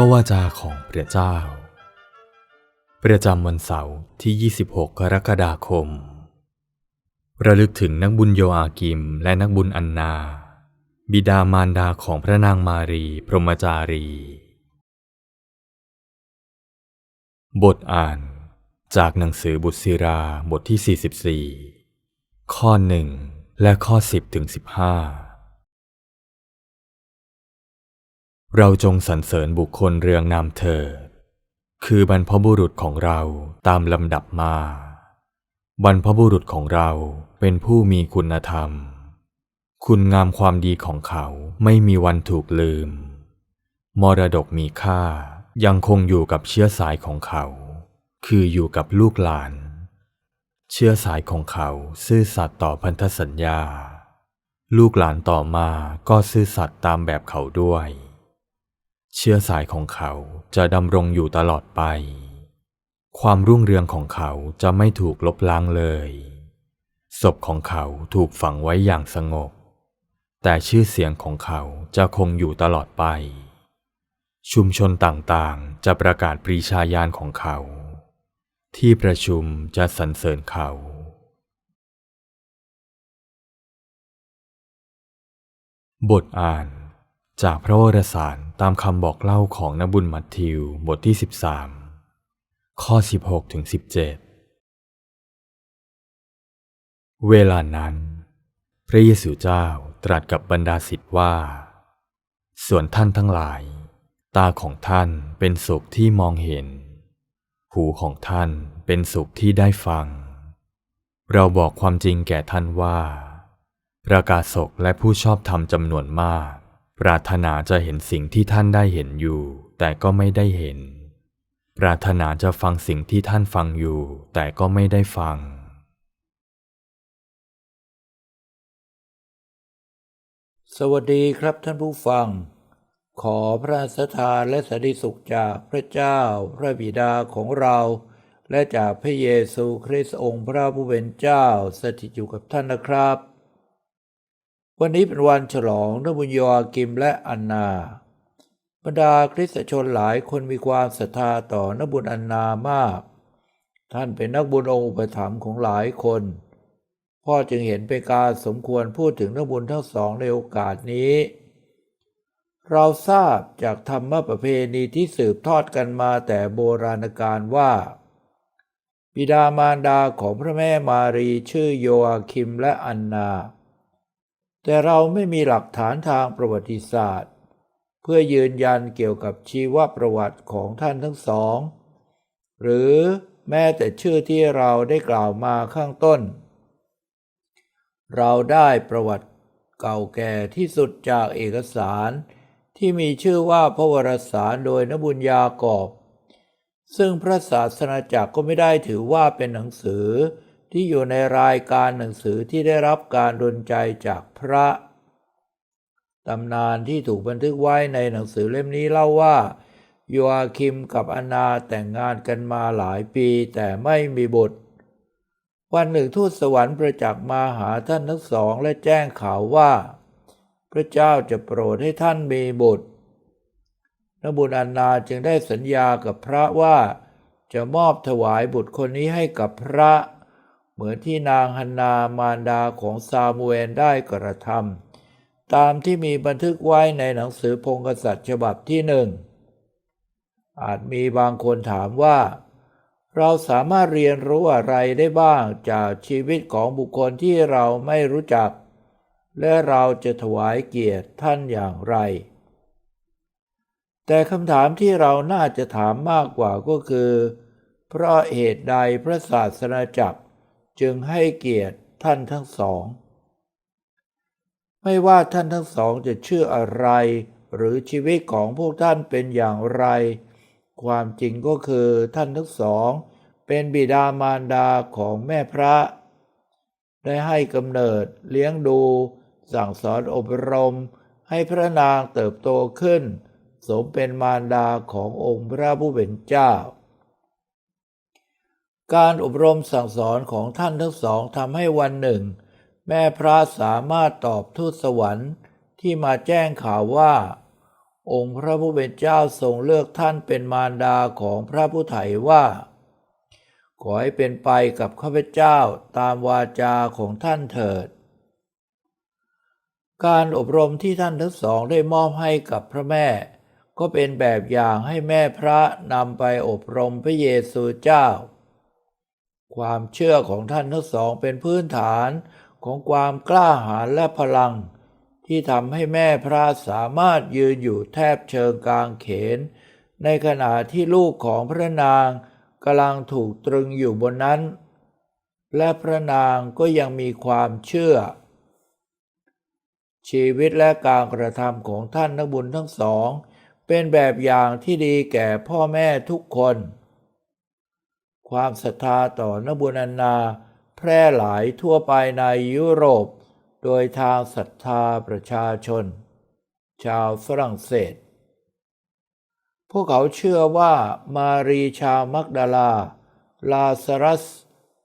ระวาจาของพระเจ้า ประจำวันเสาร์ที่ 26 กรกฎาคม ระลึกถึงนักบุญโยอากิมและนักบุญอันนา บิดามารดาของพระนางมารีพรหมจารี บทอ่านจากหนังสือบุตรศิราบทที่ 44 ข้อ1และข้อ 10ถึง15 เราจงสรรเสริญบุคคลเรืองนามเถิดคือบรรพบุรุษของเราตามลำดับมา บรรพบุรุษของเราเป็นผู้มีคุณธรรม คุณงามความดีของเขาไม่มีวันถูกลืม มรดกมีค่ายังคงอยู่กับเชื้อสายของเขา คืออยู่กับลูกหลาน เชื้อสายของเขาซื่อสัตย์ต่อพันธสัญญา ลูกหลานต่อมาก็ซื่อสัตย์ตามแบบเขาด้วย เชื้อสายของเขาจะดำรงอยู่ตลอดไป ความรุ่งเรืองของเขาจะไม่ถูกลบล้างเลย ศพของเขาถูกฝังไว้อย่างสงบ แต่ชื่อเสียงของเขาจะคงอยู่ตลอดไป ชุมชนต่างๆ จะประกาศปรีชาญาณของเขา ที่ประชุมจะสรรเสริญเขาบทอ่าน จากพระวรสารตามคำบอกเล่าของนบุญมัทธิวบทที่ 13 ข้อ 16ถึง17 เวลานั้น พระเยซูเจ้าตรัสกับบรรดาศิษย์ว่า ส่วนท่านทั้งหลาย ตาของท่านเป็นสุขที่มองเห็น หูของท่านเป็นสุขที่ได้ฟัง เราบอกความจริงแก่ท่านว่า ประกาศกและผู้ชอบธรรมจำนวนมาก ปรารถนาจะเห็นสิ่งที่ท่านได้เห็นอยู่ แต่ก็ไม่ได้เห็น ปรารถนาจะฟังสิ่งที่ท่านฟังอยู่ แต่ก็ไม่ได้ฟัง สวัสดีครับท่านผู้ฟัง ขอพระสถานและสันติสุขจากพระเจ้า พระบิดาของเรา และจากพระเยซูคริสต์องค์พระผู้เป็นเจ้าสถิตอยู่กับท่านนะครับ วันนี้เป็นวันฉลองนบุญโยอากิมและอันนา บรรดาคริสตชนหลายคนมีความศรัทธาต่อนบุญอันนามาก ท่านเป็นนักบุญองค์อุปถัมภ์ของหลายคน พ่อจึงเห็นเป็นการสมควรพูดถึงนักบุญทั้งสองในโอกาสนี้ เราทราบจากธรรมประเพณีที่สืบทอดกันมาแต่โบราณกาลว่าบิดามารดาของพระแม่มารีชื่อโยอาคิมและอันนา แต่เราไม่มีหลักฐานทางประวัติศาสตร์ เพื่อยืนยันเกี่ยวกับชีวประวัติของท่านทั้งสอง หรือแม้แต่ชื่อที่เราได้กล่าวมาข้างต้น เราได้ประวัติเก่าแก่ที่สุดจากเอกสารที่มีชื่อว่าพระวรสารโดยนบุญญากอบ ซึ่งพระศาสนาจักรก็ไม่ได้ถือว่าเป็นหนังสือ ที่อยู่ในรายการหนังสือที่ได้รับการดลใจจากพระตำนานที่ถูกบันทึกไว้ในหนังสือเล่มนี้เล่าว่าโยอาคิมกับอนาแต่งงานกันมาหลายปีแต่ไม่มีบุตร วันหนึ่งทูตสวรรค์ประจักษ์มาหาท่านทั้งสองและแจ้งข่าวว่า พระเจ้าจะโปรดให้ท่านมีบุตรนบุญอันนาจึงได้สัญญากับพระว่า จะมอบถวายบุตรคนนี้ให้กับพระ เหมือนที่นางฮันนามารดาของซามูเอลได้กระทำตามที่มีบันทึกไว้ในหนังสือพงกษัตริย์ฉบับที่หนึ่งอาจมีบางคนถามว่า เราสามารถเรียนรู้อะไรได้บ้างจากชีวิตของบุคคลที่เราไม่รู้จัก และเราจะถวายเกียรติท่านอย่างไร แต่คำถามที่เราน่าจะถามมากกว่าก็คือ เพราะเหตุใดพระศาสนาจักร จึงให้เกียรติท่านทั้งสอง ไม่ว่าท่านทั้งสองจะชื่ออะไร หรือชีวิตของพวกท่านเป็นอย่างไร ความจริงก็คือท่านทั้งสอง เป็นบิดามารดาของแม่พระ ได้ให้กำเนิดเลี้ยงดู สั่งสอนอบรม ให้พระนางเติบโตขึ้น สมเป็นมารดาขององค์พระผู้เป็นเจ้า การอบรมสั่งสอนของท่านทั้งสองทำให้วันหนึ่ง แม่พระสามารถตอบทูตสวรรค์ที่มาแจ้งข่าวว่า องค์พระผู้เป็นเจ้าทรงเลือกท่านเป็นมารดาของพระผู้ไถ่ว่า ขอให้เป็นไปกับข้าพเจ้าตามวาจาของท่านเถิด การอบรมที่ท่านทั้งสองได้มอบให้กับพระแม่ ก็เป็นแบบอย่างให้แม่พระนำไปอบรมพระเยซูเจ้า ความเชื่อของท่านทั้งสองเป็นพื้นฐานของความกล้าหาญและพลัง ที่ทำให้แม่พระสามารถยืนอยู่แทบเชิงกลางเขน ในขณะที่ลูกของพระนางกำลังถูกตรึงอยู่บนนั้น และพระนางก็ยังมีความเชื่อ ชีวิตและการกระทำของท่านนักบุญทั้งสอง เป็นแบบอย่างที่ดีแก่พ่อแม่ทุกคน ความศรัทธาต่อนบุญอันนา แพร่หลายทั่วไปในยุโรป โดยทางศรัทธาประชาชน ชาวฝรั่งเศส พวกเขาเชื่อว่ามารีชาวมักดาลา ลาซารัส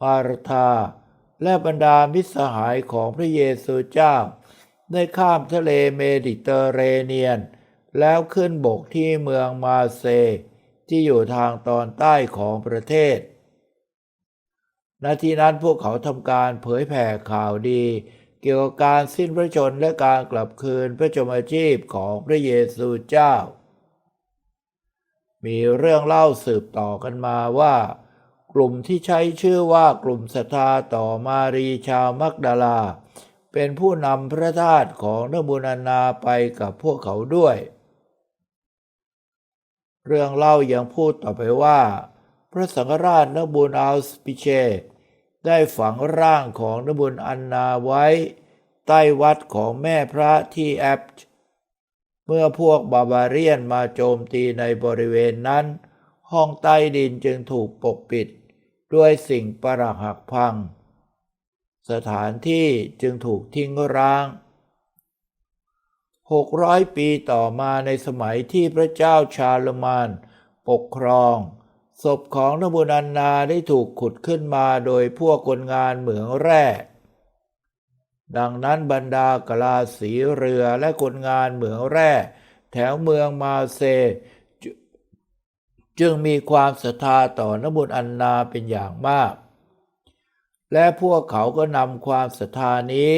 มาร์ธา และบรรดามิตรสหายของพระเยซูเจ้า ได้ข้ามทะเลเมดิเตอร์เรเนียน แล้วขึ้นบกที่เมืองมาเซที่อยู่ทางตอนใต้ของประเทศ นาทีนั้นพวกเขาทำการเผยแผ่ข่าวดี เกี่ยวกับการสิ้นพระชนและการกลับคืนพระชนมาชีพของพระเยซูเจ้า มีเรื่องเล่าสืบต่อกันมาว่า กลุ่มที่ใช้ชื่อว่ากลุ่มศรัทธาต่อมารีชาวมักดาลา เป็นผู้นำพระธาตุของนบุญอันาไปกับพวกเขาด้วย เรื่องเล่ายังพูดต่อไปว่า พระสังฆราชนบุญอัลสปิเช ได้ฝังร่างของนบุญอันนาไว้ ใต้วัดของแม่พระที่แอปเมื่อพวกบาบาเรียนมาโจมตีในบริเวณนั้น ห้องใต้ดินจึงถูกปกปิด ด้วยสิ่งปรักหักพัง สถานที่จึงถูกทิ้งร้าง 600 ปีต่อมาในสมัยที่พระเจ้าชาลมานปกครอง ศพของนบุนันนาได้ถูกขุดขึ้นมาโดยพวกคนงานเหมืองแร่ ดังนั้นบรรดากลาสีเรือและคนงานเหมืองแร่ แถวเมืองมาเซ จึจึงมีความศรัทธาต่อนบุญอันนาเป็นอย่างมาก และพวกเขาก็นำความศรัทธานี้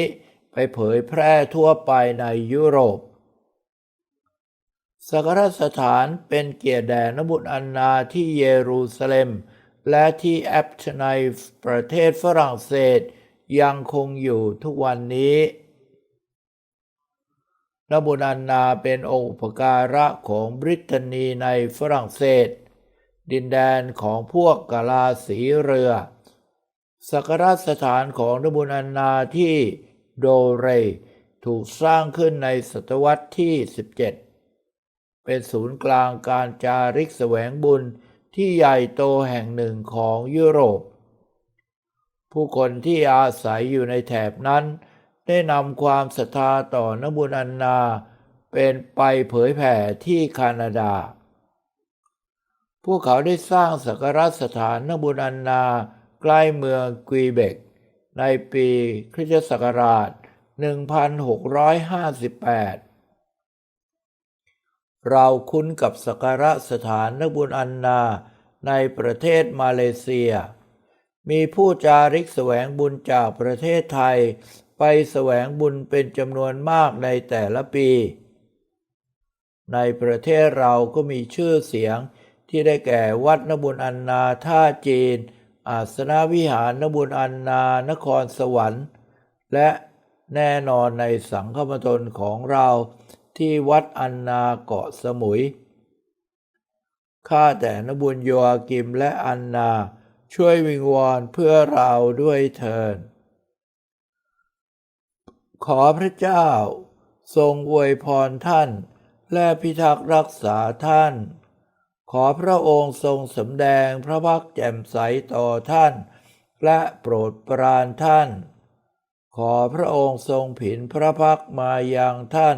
ไปเผยแพร่ทั่วไปในยุโรป สักรสถานเป็นเกียรติแด่นบุตรอันนาที่เยรูซาเล็ม และที่แอปต์ในประเทศฝรั่งเศสยังคงอยู่ทุกวันนี้นบุญอันนาเป็นองค์อุปการะของบริตานีในฝรั่งเศส ดินแดนของพวกกาลาสีเรือ สักการสถานของนบุญอันนาที่โดเร ถูกสร้างขึ้นในศตวรรษที่ 17 เป็นศูนย์กลางการจาริกแสวงบุญที่ใหญ่โตแห่งหนึ่งของยุโรป ผู้คนที่อาศัยอยู่ในแถบนั้น ได้นำความศรัทธาต่อนบุญอันนา เป็นไปเผยแผ่ที่แคนาดา พวกเขาได้สร้างสักการสถานนบุญอันนาใกล้เมืองกวีเบก ในปีคริสตศักราช 1658 เราคุ้นกับสักการะสถานนบุญอันนาในประเทศมาเลเซีย มีผู้จาริกแสวงบุญจากประเทศไทย ไปแสวงบุญเป็นจำนวนมากในแต่ละปี ในประเทศเราก็มีชื่อเสียงที่ได้แก่วัดนบุญอันนาท่าจีน อาสนวิหารนบุญอันนานครสวรรค์ และแน่นอนในสังฆมณฑลของเรา ที่วัดอันนาเกาะสมุย ข้าแต่นบุญโยอากิมและอันนา ช่วยวิงวอนเพื่อเราด้วยเถิดขอพระเจ้า ทรงอวยพรท่าน และพิทักษ์รักษาท่าน ขอพระองค์ทรงสำแดงพระพักแจ่มใสต่อท่าน และโปรดปรานท่าน ขอพระองค์ทรงผินพระพักมายังท่าน